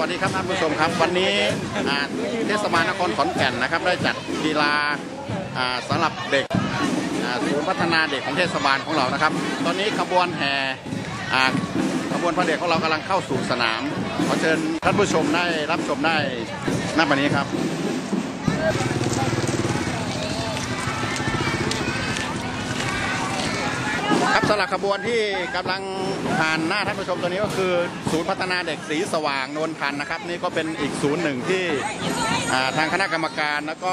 วัสดีครับท่านผู้ชมครับ วันนี้เทศบาลนครขอนแก่นนะครับ ได้จัดกีฬาอ่าสำหรับเด็กศูนย์พัฒนาเด็กของเทศบาลของเรานะครับ ตอนนี้ขบวนแห่ขบวนพระเดชของเรากำลังเข้าสู่สนาม ขอเชิญท่านผู้ชมได้รับชมได้ณบันนี้ครับ ครับ สำหรับขบวนที่กำลังผ่านหน้าท่านผู้ชมตัวนี้ก็คือศูนย์พัฒนาเด็กสีสว่างนวลพันธ์นะครับ นี่ก็เป็นอีกศูนย์หนึ่งที่ทางคณะกรรมการแล้วก็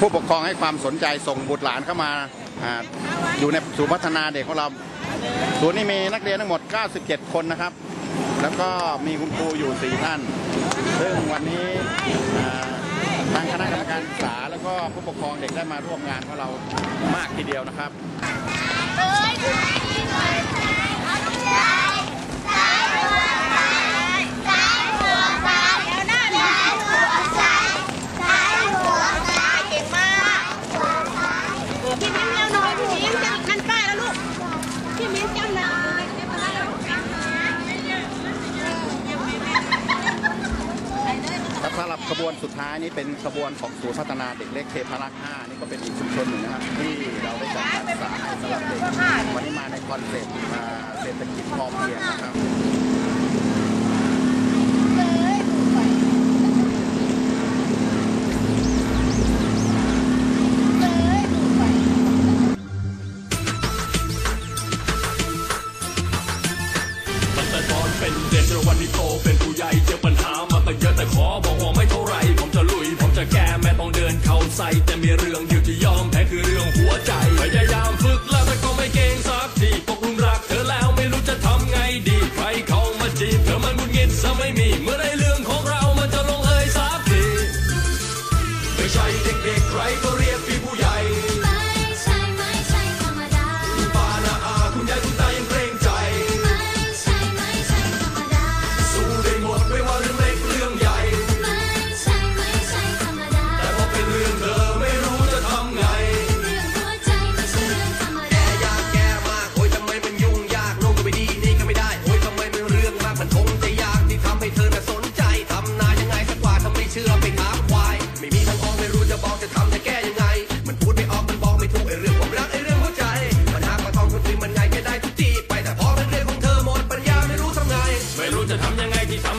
ผู้ปกครองให้ความสนใจส่งบุตรหลานเข้ามาอ,อยู่ในศูนย์พัฒนาเด็กของเราศูนย์นี้มีนักเรียนทั้งหมด 97 คนนะครับ แล้วก็มีคุณครูอยู่ 4 ท่าน ซึ่งวันนี้ทางคณะกรรมการศึกษาแล้วก็ผู้ปกครองเด็กได้มาร่วมงานของเรามากทีเดียวนะครับ Good. ขบวนสุดท้ายนี้เป็นขบวนของศูนย์พัฒนาเด็กเล็กเทพารักษ์5นี่ก็เป็นอีกชุมชนหนึ่งนะครับ ที่เราได้จัดการศึกษาให้สำหรับเด็กวันนี้มาในคอนเซ็ปต์มาเศรษฐกิจพอเพียงนะครับ ไม่ใช่เด็ก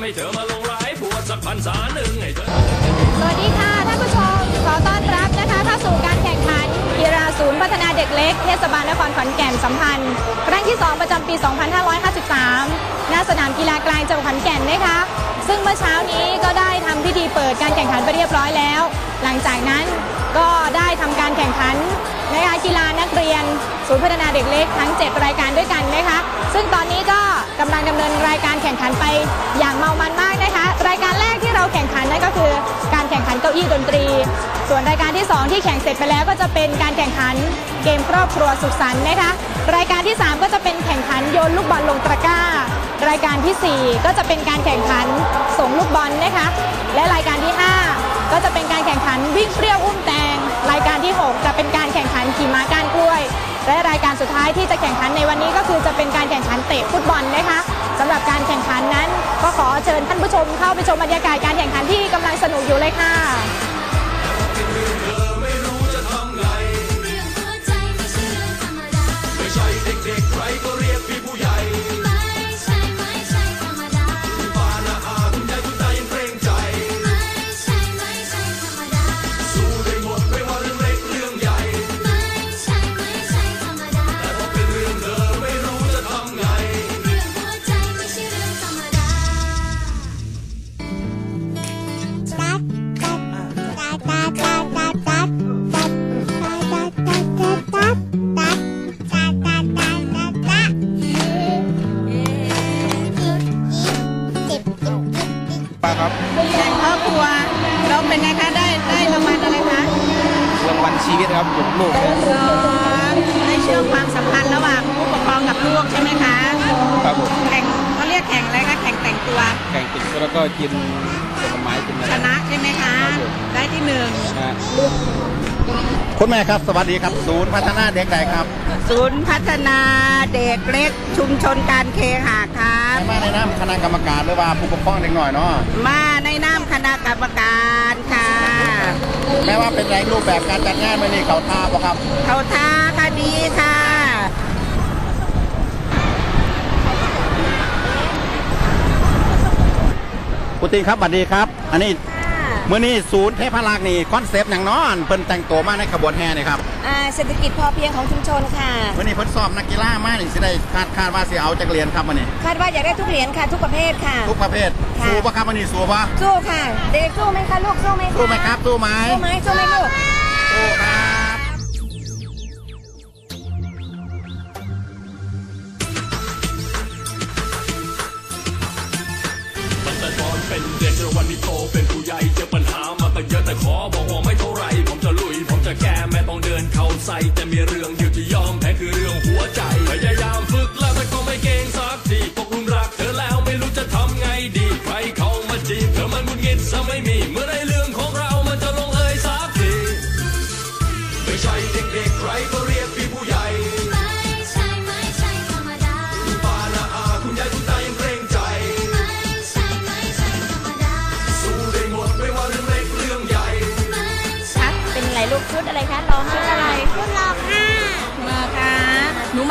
ให้เธอมาลงร้ายปวดสักพันษาหนึ่งให้เธอ สวัสดีค่ะ ท่านผู้ชม ขอต้อนรับนะคะเข้าสู่การแข่งขันกีฬาศูนย์พัฒนาเด็กเล็ก เทศบาลนครขอนแก่นสัมพันธ์ ครั้งที่ 2 ประจำปี 2553 ณ สนามกีฬากลางจังหวัดขอนแก่นนะคะซึ่ง มื่อเช้านี้ก็ได้ทำพิธีเปิดการแข่งขันไปเรียบร้อยแล้ว หลังจากนั้นก็ได้ทำการแข่งขันนะคะกีฬานักเรียนศูนย์พัฒนาเด็กเล็กทั้ง 7 รายการด้วยกันนะคะ ซึ่งตอนนี้ก็กำลังดำเนินรายการแข่งขันไปอย่างเมามันมากนะคะ รายการแรกที่เราแข่งขันนั่นก็คือการแข่งขันเก้าอี้ดนตรี ส่วนรายการที่ 2 ที่แข่งเสร็จไปแล้วก็จะเป็นการแข่งขันเกมครอบครัวสุขสันต์นะคะ รายการที่ 3 ก็จะเป็นแข่งขันโยนลูกบอลลงตะกร้า รายการทีสี่ 4 ก็จะเป็นการแข่งขันส่งลูกบอลนะคะ และรายการที่ 5 ก็จะเป็นการแข่งขันวิ่งเปรี้ยวอุ้มแตง รายการที่ 6 จะเป็นการแข่งขันขี่ม้าก้านกล้วย และรายการสุดท้ายที่จะแข่งขันในวันนี้ก็คือจะเป็นการแข่งขันเตะฟุตบอลนะคะสำหรับการแข่งขันนั้น ก็ขอเชิญท่านผู้ชมเข้าไปชมบรรยากาศการแข่งขันที่กำลังสนุกอยู่เลยค่ะ วัลชีวิตครับหยุดลูกครับได้เชื่อมความสัมพันธ์ระหว่างผู้ปกครองกับลูกใช่ไหมคะครับผมแข่งเขาเรียกแข่งอะไรคะแข่งแต่งตัว แข่งกินแล้วก็กินผลไม้กินอะไรชนะใช่ไหมคะครับผมได้ที่หนึ่งนะฮะคุณแม่ครับสวัสดีครับ ศูนย์พัฒนาเด็กใดครับศูนย์พัฒนาเด็กเล็กชุมชนการเคหะครับมาในนามคณะกรรมการหรือว่าผู้ปกครองเด็กหน่อยเนาะมาในนามคณะกรรมการค่ะ แม้ว่าเป็นไรรูปแบบการจัดงานมื่อนี้เขาท่าบ่ครับ เขาท้าคดีค่ะคุณติงครับสวัสดีครับ อันนี้ เมื่อนี้ศูนย์เทพรักษ์นี่คอนเซปต์อย่างเน้อนเพิ่นแต่งตัวมาในขบวนแห่นี่ครับอ่าเศรษฐกิจพอเพียงของชุมชนค่ะเมื่อนี้เพิ่นสอบนักกีฬามานี่สิได้คาดคาดว่าสิเอาจากเรียนครับมื่อนี้คาดว่าอยากได้ทุกเหรียญค่ะ ทุกประเภทค่ะ ทุกประเภทค่ะสู้ปะครับมื่อนี้สู้ปะสู้ค่ะ เด็กสู้ไหมคะลูกสู้ไหมคะสู้ไหมครับสู้ไหมสู้ไหมสู้ไหมลูกสู้ครับ เป็นผู้ใหญ่เจอปัญหามาตั้งเยอะแต่ขอบอกว่าไม่เท่าไรผมจะลุย ผมจะแก้แม้ต้องเดินเข้าใส่แต่มีเรื่อง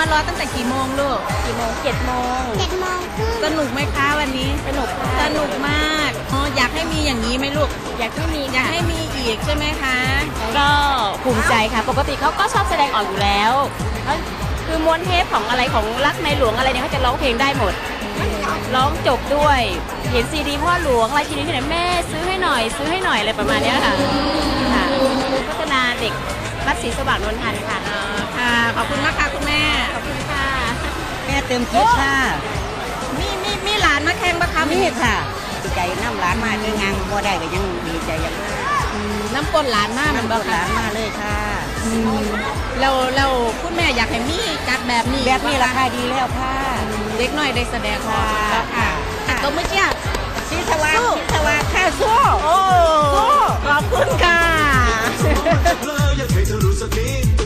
ารอตั้งแต่กี่โมงลูกกี่โมงเจ็ดโมงเจ็ดโมงครึ่งสนุกไหมคะวันนี้สนุกสนุกมากอ๋ออยากให้มีอย่างนี้ไหมลูก อยากให้มีอยากให้มีอีกใช่ไหมคะ ก็ภูมิใจค่ะ ปกติเขาก็ชอบแสดงออกอยู่แล้วเอ้ยคือม้วนเทปของอะไรของรักในหลวงอะไรเนี่ยเขาจะร้องเพลงได้หมด ร้องจบด้วย เห็นซีดีพ่อหลวงอะไรทีนี้ที่ไหนแม่ซื้อให้หน่อย ซื้อให้หน่อยอะไรประมาณเนี้ยค่ะค่ะพัฒนาเด็กวัดศรีสว่างนนทันค่ะ ค่ะ ขอบคุณมากค่ะ เต็มที่ค่ะ มีมีมีหลานมาแข่งปะคะนี่ค่ะดีใจน้ำร้านมาที่งานบ่ได้ก็ยังดีใจอยังมากน้ำก้นหลานมากมันน้ำบรอกถร้านมาเลยค่ะเราเราคุณแม่อยากให้มีจัดแบบนี้แบบนี้ราคาดีแล้วค่ะ เด็กน้อยได้แสดงออกแล้วค่ะแต่ก็เมื่อกี้ ชิสวาชิสวาค่ะสู้โอ้ขอบคุณค่ะเพลออยากให้เธอรู้สักนิด